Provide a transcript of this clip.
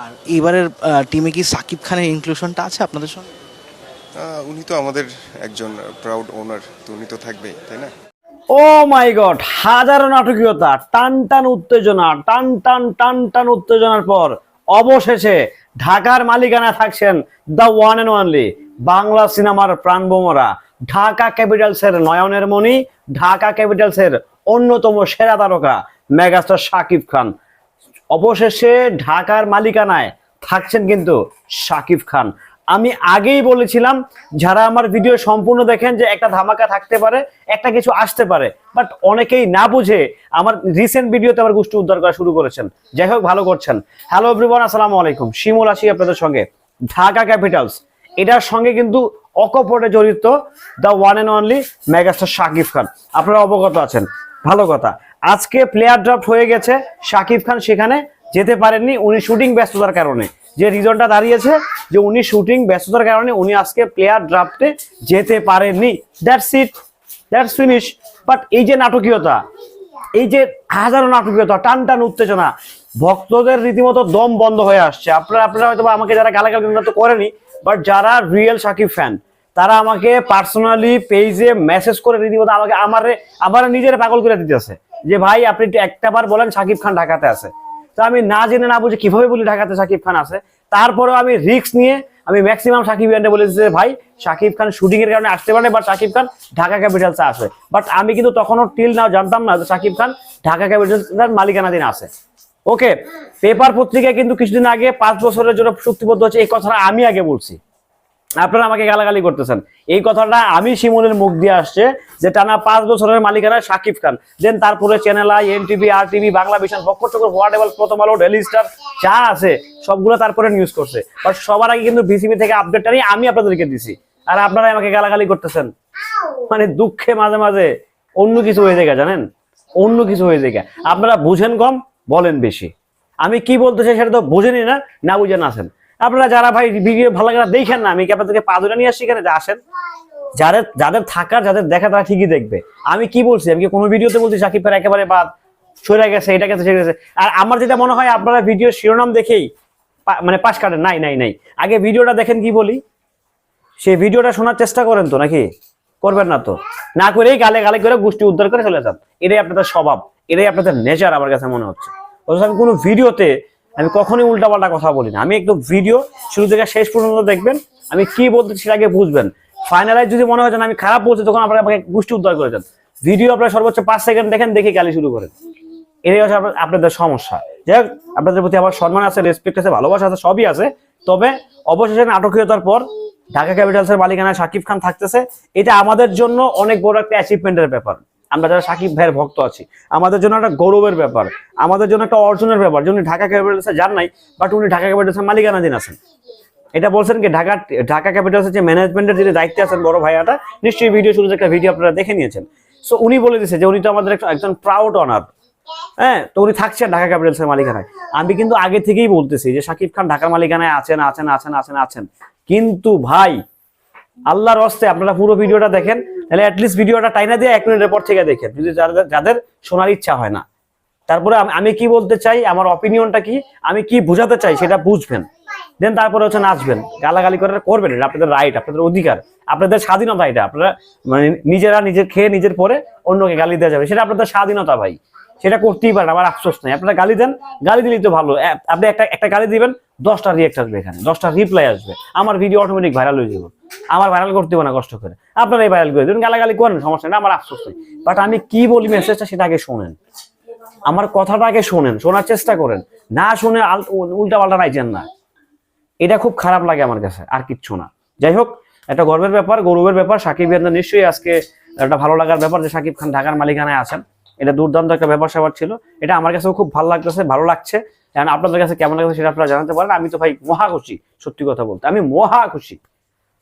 আর এবারের টিমে কি সাকিব খানের ইনক্লুশনটা আছে আপনাদের সঙ্গে? উনি তো আমাদের একজন প্রাউড ওনার তো উনি তো থাকবেই তাই না? ও মাই গড হাজারো নাটকীয়তা টান টান উত্তেজনা টান টান টান টান উত্তেজনার পর অবশেষে ঢাকার মালিকানা থাকছেন the one and only Bangla সিনেমার প্রাণবোমরা। ঢাকা ক্যাপিটালসের নয়নের মণি ঢাকা ক্যাপিটালসের অন্যতম সেরা তারকা মেগাস্টার শাকিব খান। অবশেষে ঢাকার মালিকানায় থাকছেন কিন্তু শাকিব খান। আমি আগেই বলেছিলাম, যারা আমার ভিডিও সম্পূর্ণ দেখেন যে একটা ধামাকা থাকতে পারে, একটা কিছু আসতে পারে বাট অনেকেই না বুঝে আমার রিসেন্ট ভিডিওতে আমার গোষ্ঠী উদ্ধার করা শুরু করেছেন। যাই হোক, ভালো করছেন। হ্যালো এভরিওয়ান আসসালামু আলাইকুম। শিমুল আসি আপনাদের সঙ্গে। ঢাকা ক্যাপিটালস এটার সঙ্গে কিন্তু অকপটে জড়িত the one and only megastar Shakib Khan. আপনারা অবগত আছেন। ভালো কথা। আজকে প্লেয়ার ড্রাফট হয়ে গেছে। শাকিব খান সেখানে যেতে পারেননি, উনি শুটিং ব্যস্ততার কারণে। যে রিজনটা দাঁড়িয়েছে, যে উনি শুটিং ব্যস্ততার কারণে উনি আজকে প্লেয়ার ড্রাফটে যেতে পারেননি। That's it that's finish but এই যে নাটকীয়তা, এই যে হাজারো নাটকীয়তা, টান টান উত্তেজনা, ভক্তদের রীতিমতো দম বন্ধ হয়ে আসছে। আপনারা আপনারা হয়তো আমাকে যারা গালাগালি তো করেনি বাট যারা রিয়েল সাকিব ফ্যান তারা আমাকে পার্সোনালি পেজে মেসেজ করে রীতিমতো আমাকে, আমারে, আমার নিজের পাগল করে দিতেছে। যে ভাই, আপনি একটু বার বলেন সাকিব খান ঢাকাতে আছে। তো আমি না জেনে না বুঝে কীভাবে বলি ঢাকাতে সাকিব খান আছে, তারপরেও আমি রিস্ক নিয়ে আমি ম্যাক্সিমাম সাকিব খানকে বলেছি যে, ভাই, সাকিব খান শুটিং এর কারণে আসতে পারে বাট সাকিব খান ঢাকা ক্যাপিটালসে আসে বাট আমি কিন্তু তখনও টিল নাও জানতাম না যে সাকিব খান ঢাকা ক্যাপিটালসের মালিকানাধীন আছে। ওকে পেপার পত্রিকায় কিন্তু কিছুদিন আগে পাঁচ বছরের জন্য চুক্তিবদ্ধ হচ্ছে, এই কথাটা আমি আগে বলছি। আপনারা আমাকে গালাগালি করতেছেন। এই কথাটা আমি শিমুলের মুখ দিয়ে আসছে যে টানা পাঁচ বছরের মালিকানা সাকিব খান। দেন তারপরে channel I N TV R TV Bangla vision পক্ষ চক্র হোয়াট প্রথম আলো ডেলি স্টার যা আছে, সবগুলো তারপরে নিউজ করছে। বাট সবার আগে কিন্তু বিসিবি থেকে আপডেটটা নিয়ে আমি আপনাদেরকে দিছি। আর আপনারা আমাকে গালাগালি করতেছেন। মানে দুঃখে মাঝে মাঝে অন্য কিছু হয়ে যায়, জানেন? অন্য কিছু হয়ে যায়। আপনারা বুঝেন কম, বলেন বেশি। আমি কি বলতে চাই সেটা তো বুঝেনি না না বুঝেন আসেন আপনারা যারা ভাই ভিডিও ভালো করে দেখেন না, আমি কি আপনাদেরকে পাদুরা নিয়ে আসছি এখানে? যে আসেন। যাদের যাদের থাকার, যাদের দেখা, তারা ঠিকই দেখবে। আমি কি বলছি? আমি কি কোনো ভিডিওতে বলছি সাকিব খান একেবারে বাদ, সরে গেছে, এটা গেছে সেটা গেছে? আর আমার যেটা মনে হয়, আপনারা ভিডিও শিরোনাম দেখেই পা- মানে পাশ কাটেন। নাই নাই নাই। আগে ভিডিওটা দেখেন কি বলি? সেই ভিডিওটা শোনার চেষ্টা করেন তো নাকি? করবেন না তো। না করেই গালে গালে করে গোষ্ঠী উদ্ধার করে চলে যান। এটাই আপনাদের স্বভাব। এটাই আপনাদের নেচার আমার কাছে মনে হচ্ছে। অথচ আমি কোনো ভিডিওতে আমি কখনোই উল্টাপাল্টা কথা বলি না আমি একটু ভিডিও শুরু থেকে শেষ পর্যন্ত দেখবেন, আমি কি বলতে সেটা আগে বুঝবেন। ফাইনালাইজ যদি মনে হয় আমি খারাপ বলছি, তখন আপনারা আমাকে গোষ্ঠী উদ্ধার করে যান ভিডিও আপনারা সর্বোচ্চ পাঁচ সেকেন্ড দেখেন, দেখে গালি শুরু করেন। এটাই হচ্ছে আপনাদের সমস্যা। যাই আপনাদের প্রতি আমার সম্মান আছে রেসপেক্ট আছে, ভালোবাসা আছে, সবই আছে। তবে অবশেষে নাটকীয়তার পর ঢাকা ক্যাপিটালসের মালিকানায় সাকিব খান থাকতেছে। এটা আমাদের জন্য অনেক বড় একটা অ্যাচিভমেন্টের ব্যাপার। আমরা যারা সাকিব ভাইয়ের ভক্ত আছি, আমাদের জন্য একটা গৌরবের ব্যাপার, আমাদের জন্য একটা অর্জনের ব্যাপার, যে উনি ঢাকা ক্যাপিটালসে যান নাই বাট উনি ঢাকা ক্যাপিটালসের মালিকানাধীন আছেন। এটা বলছেন কি, ঢাকা ঢাকা ক্যাপিটালসের যে ম্যানেজমেন্টের যিনি দায়িত্বে আছেন বড় ভাইয়াটা, নিশ্চয়ই ভিডিও শুরুতে একটা ভিডিও আপনারা দেখে নিয়েছেন। সো উনি বলে দিয়েছে যে উনি তো আমাদের একজন প্রাউড অনার হ্যাঁ তো উনি থাকছেন ঢাকা ক্যাপিটালসের মালিকানায়। আমি কিন্তু আগে থেকেই বলতেছি যে সাকিব খান ঢাকার মালিকানায় আছেন আছেন আছেন আছেন আছেন। কিন্তু ভাই আল্লাহর হস্তে আপনারা পুরো ভিডিওটা দেখেন, তাহলে অ্যাটলিস্ট ভিডিওটা টাইনা দিয়ে এক মিনিটের পর থেকে দেখেন, যদি যাদের যাদের শোনার ইচ্ছা হয় না। তারপরে আমি- আমি কি বলতে চাই, আমার অপিনিয়নটা কি, আমি কি বোঝাতে চাই সেটা বুঝবেন। দেন তারপরে হচ্ছে নাচবেন, গালাগালি করে করবেন, এটা আপনাদের রাইট আপনাদের অধিকার, আপনাদের স্বাধীনতা এটা, আপনারা মানে নিজেরা নিজের খেয়ে নিজের পরে অন্যকে গালি দেওয়া যাবে, সেটা আপনাদের স্বাধীনতা ভাই। সেটা করতেই পারেন আমার আফসোস নাই, আপনারা গালি দেন, গালি দিলেই তো ভালো। আপনি একটা একটা গালি দিবেন, দশটা রিয়েক্ট আসবে এখানে, দশটা রিপ্লাই আসবে, আমার ভিডিও অটোমেটিক ভাইরাল হয়ে যাবে। আমার ভাইরাল করতে হবে না, কষ্ট করে। আপনারাই ভাইরাল করে দেবেন, গালাগালি করেন, সমস্যা নেই, আমার আফসোস নেই। বাট আমি কি বলি মেসেজটা সেটা আগে শোনেন। আমার কথাটা আগে শোনেন, শোনার চেষ্টা করেন। না শুনে উল্টা পাল্টা নাইছেন না। এটা খুব খারাপ লাগে আমার কাছে, আর কিচ্ছু না। যাই হোক, একটা গর্বের ব্যাপার, গৌরবের ব্যাপার। সাকিব ইয়ান্দার নিশ্চয়ই আজকে একটা ভালো লাগার ব্যাপার যে সাকিব খান ঢাকার মালিকানায় আছেন। এটা দুর্দান্ত একটা ব্যাপার স্যাপার ছিল। এটা আমার কাছেও খুব ভালো লাগতেছে, ভালো লাগছে। কারণ আপনাদের কাছে কেমন লাগছে সেটা আপনারা জানাতে পারেন। আমি তো ভাই মহা খুশি, সত্যি কথা বলতে। আমি মহা খুশি।